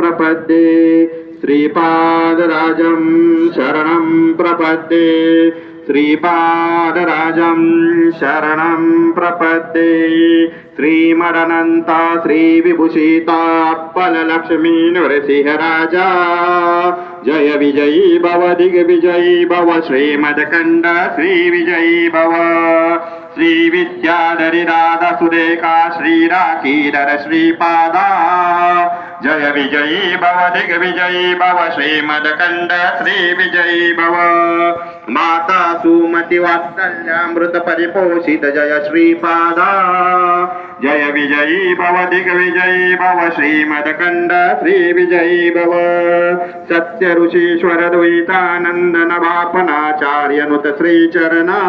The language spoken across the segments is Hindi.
प्रपद्ये। श्रीपादराजं शरणं प्रपद्ये। श्रीपादराजं शरणं प्रपद्ये। श्रीमदनन्ता, श्रीविभूषिता अप्पलक्ष्मी नरसिंहराजा जय विजयी भव दिग्विजयी भव। श्रीमदकण्ड श्रीविजयी भव। श्रीविद्याधरी राधा सुरेखा श्रीराकीधर श्रीपादा। जय विजयी भव दिग्विजयी भव श्रीमदकण्ड श्रीविजयी भव। माता सुमति वात्सल्यामृत परिपोषित जय श्रीपादा जय विजयी भव दिग्विजयी भव श्रीमदकण्ड श्रीविजयी भव। सत्य ऋषीश्वर द्वैतानन्दन बापनाचार्यनुत श्रीचरणा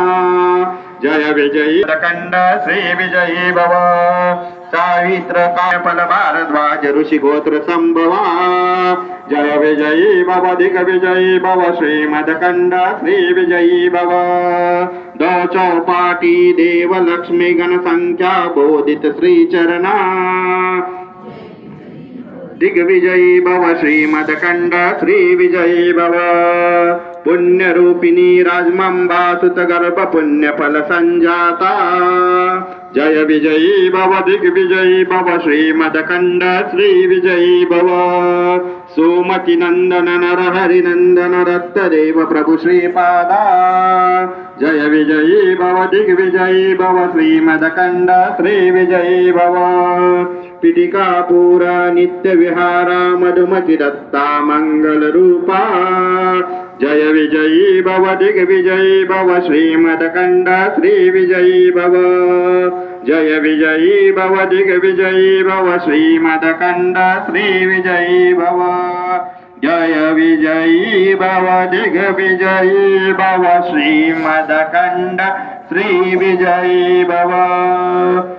जय विजयी। दखण्ड श्री विजयी भव। सावित्र कायफल भारद्वाज ऋषी गोत्र संभवा। जय विजयी भव, दिग विजयी भव श्रीमदकण्ड श्री विजयी भव। दो चौपाटी देव लक्ष्मी गण संख्या बोधित श्रीचरणा। दिग्विजयी भव श्री श्रीविजयी भव। पुण्यरूपिणी राजमंबा सुतगर्भ पुण्यफल संजाता। जय विजयी भव दिग्विजयी भव श्रीमदकण्ड श्रीविजयी भव। सुमति नन्दन नर हरिनन्दन रक्तदेव प्रभु श्रीपादा। जय विजयी भव दिग्विजयी भव श्रीमदकण्ड श्रीविजयी भव। पिटिकापुरा नित्यविहारा मधुमति दत्ता मङ्गलरूपा जय विजयी भव दिग्विजयी भव श्रीमदकण्ड श्रीविजयी भव। जय विजयी भव दिग्विजयी भव श्रीमदकण्ड श्रीविजयी भव। जय विजयी भव दिग्विजयी भव श्रीमदकण्ड श्रीविजयी भव।